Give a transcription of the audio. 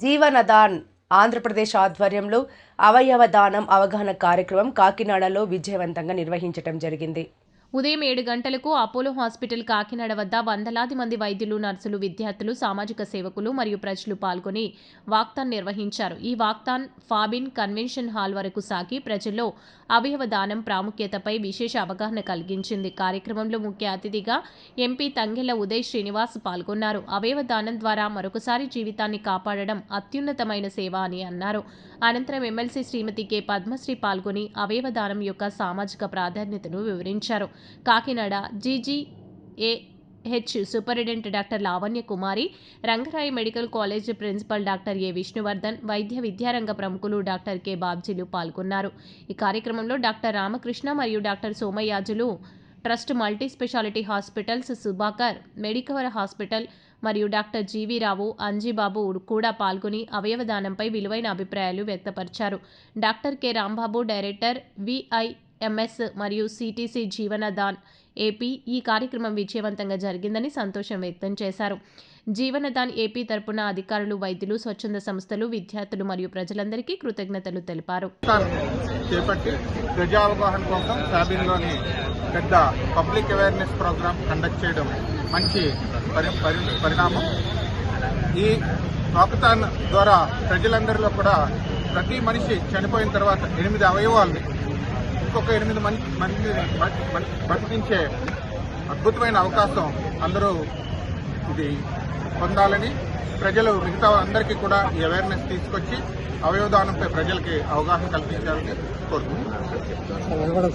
జీవనదాన్ ఆంధ్రప్రదేశ్ ఆధ్వర్యంలో అవయవ దానం అవగాహన కార్యక్రమం కాకినాడలో విజయవంతంగా నిర్వహించటం జరిగింది. ఉదయం ఏడు గంటలకు అపోలో హాస్పిటల్ కాకినాడ వద్ద వందలాది మంది వైద్యులు నర్సులు విద్యార్థులు సామాజిక సేవకులు మరియు ప్రజలు పాల్గొని వాక్తాన్ నిర్వహించారు. ఈ వాక్తాన్ ఫాబిన్ కన్వెన్షన్ హాల్ వరకు సాగి ప్రజల్లో అవయవ దానం ప్రాముఖ్యతపై విశేష అవగాహన కలిగించింది. కార్యక్రమంలో ముఖ్య అతిథిగా ఎంపీ తంగెళ్ళ ఉదయ్ శ్రీనివాస్ పాల్గొన్నారు. అవయవ దానం ద్వారా మరొకసారి జీవితాన్ని కాపాడడం అత్యున్నతమైన సేవ అని అన్నారు. అనంతరం ఎమ్మెల్సీ శ్రీమతి కె. పద్మశ్రీ పాల్గొని అవయవ దానం యొక్క సామాజిక ప్రాధాన్యతను వివరించారు. Kakinada GGA H superintendent doctor Lavanya Kumari Rangaraya medical college principal doctor A Vishnuvardhan వైద్య విద్యారంగ ప్రముఖులు డాక్టర్ కె బాబ్జీలు పాల్గొన్నారు. ఈ కార్యక్రమంలో డాక్టర్ రామకృష్ణ మరియు doctor Somayajulu trust multi speciality hospitals Subhakar Medicover hospital మరియు డాక్టర్ జీవీ రావు అంజీబాబు కూడా పాల్గొని అవయవదానంపై విలువైన అభిప్రాయాలు వ్యక్తపరిచారు. Doctor K Rambabu director VI MS మరియు సిటీసీ జీవనదాన్ ఏపీ ఈ కార్యక్రమం విజయవంతంగా జరిగిందని సంతోషం వ్యక్తం చేశారు. జీవనదాన్ ఏపీ తరపున అధికారులు వైద్యులు స్వచ్ఛంద సంస్థలు విద్యార్థులు మరియు ప్రజలందరికీ కృతజ్ఞతలు తెలిపారు. చేపట్టి ప్రజావగాహన కోసం క్యాబిన్లోని పెద్ద పబ్లిక్ అవేర్నెస్ ప్రోగ్రామ్ కండక్ట్ చేయడం మంచి పరి పరిణామం. ఈ వాకథాన్ ద్వారా ప్రజలందరిలో కూడా ప్రతి మనిషి చనిపోయిన తర్వాత ఎనిమిది అవయవాల్ని ఇంకొక ఎనిమిది మంది మంది బతికించే అద్భుతమైన అవకాశం అందరూ ఇది పొందాలని ప్రజలు మిగతా అందరికీ కూడా ఈ అవేర్నెస్ తీసుకొచ్చి అవయవదానంపై ప్రజలకి అవగాహన కల్పించాలని కోరుకుంటున్నాను.